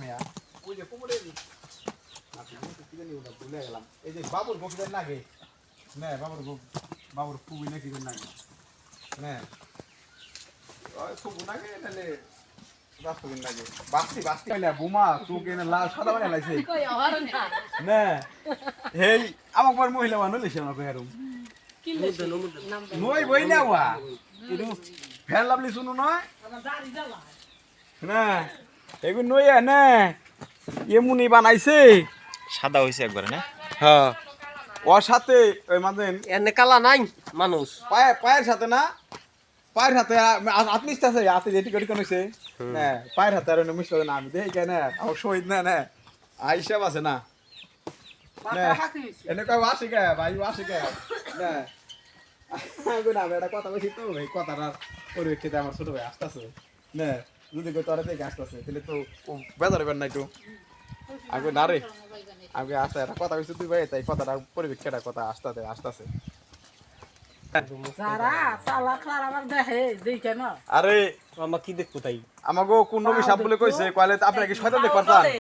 মেয়া ওই যে কোমরে দি আপনি তো কি জানি ওটা ভুলে গেলাম এই যে বাবুর বকিদের নাগে না বাবুর বাবুর ফুবি নাকি নাগে না ওই নাগে নাগে বাস্তি বাস্তি বুমা চোখে না লাল সাদা বানাই লাইছে না হেই আমাক বার মহিলা লেছে আমাকে হেরুম নই বই না ওয়া কিন্তু ফের লাভলি শুনো নয় না এগুলো নই না এমনি বানাইছে। সাদা হয়েছে একবারে না? হ্যাঁ। ওর সাথে ওই মানে এনে কালা নাই মানুষ। পায়ে পায়ের সাথে না? পায়ের হাতে মিশতে আছে হাতে যেটি করি কোন হইছে? না পায়ের হাতে আর অন্য মিশতে না আমি। দেখি কেন আমার শহীদ না না। আইসাব আছে না? মাথা না এনে কয় আসে কে ভাই আসে কে না আগে না আমি কথা বলছি তো এই কথাটার পরিপ্রেক্ষিতে আমার ছোট ভাই আসতেছে। না যদি কই তোরা থেকে আসতেছে তাহলে তো বেজার হবেন না একটু। আগে না রে আগে আসতে একটা কথা তুই ভাই তাই কথাটা পরিপ্রেক্ষিতে কথা আসতেছে। না। আরে আমার কি দেখব তাই? আমাকে কোন নবী সাপ বলে কইছে কইলে আপনাকে শয়তান দেখবার চান